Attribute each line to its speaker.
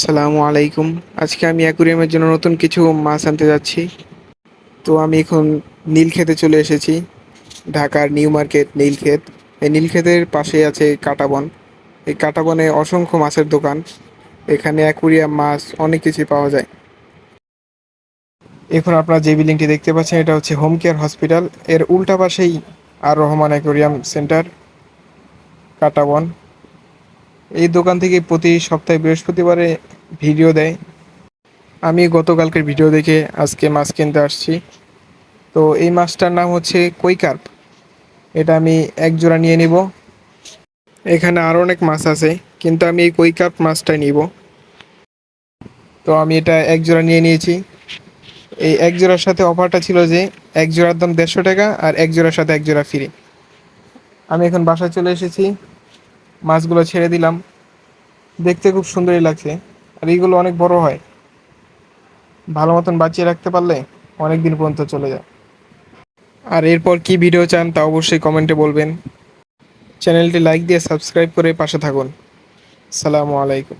Speaker 1: সালামু আলাইকুম। আজকে আমি অ্যাকুরিয়ামের জন্য নতুন কিছু মাছ আনতে যাচ্ছি। তো আমি এখন নীলক্ষেতে চলে এসেছি। ঢাকার নিউ মার্কেট নীলক্ষেত এই নীলক্ষেতের পাশে আছে কাটাবন। এই কাটাবনে অসংখ্য মাছের দোকান। এখানে অ্যাকুরিয়াম মাছ অনেক কিছুই পাওয়া যায়। এখন আপনারা যে বিল্ডিংটি দেখতে পাচ্ছেন, এটা হচ্ছে হোম কেয়ার হসপিটাল। এর উল্টা পাশেই আর রহমান অ্যাকুরিয়াম সেন্টার, কাটাবন। এই দোকান থেকে প্রতি সপ্তাহে বৃহস্পতিবারে ভিডিও দেয়। আমি গতকালকের ভিডিও দেখে আজকে মাছ কিনতে আসছি। তো এই মাছটার নাম হচ্ছে কৈকার্প। এটা আমি এক জোড়া নিয়ে নিব। এখানে আরও অনেক মাছ আছে, কিন্তু আমি এই কৈকার্প মাছটাই নিব। তো আমি এটা এক জোড়া নিয়ে নিয়েছি। এই এক জোড়ার সাথে অফারটা ছিল যে এক জোড়ার দাম দেড়শো টাকা আর এক জোড়ার সাথে এক জোড়া ফ্রি। আমি এখন বাসায় চলে এসেছি। মাছগুলো ছেড়ে দিলাম। দেখতে খুব সুন্দরই লাগছে। আর এইগুলো অনেক বড় হয়। ভালো মতন বাঁচিয়ে রাখতে পারলে অনেক দিন পর্যন্ত চলে যায়। আর এরপর কি ভিডিও চান তা অবশ্যই কমেন্টে বলবেন। চ্যানেলটি লাইক দিয়ে সাবস্ক্রাইব করে পাশে থাকুন। সালামু আলাইকুম।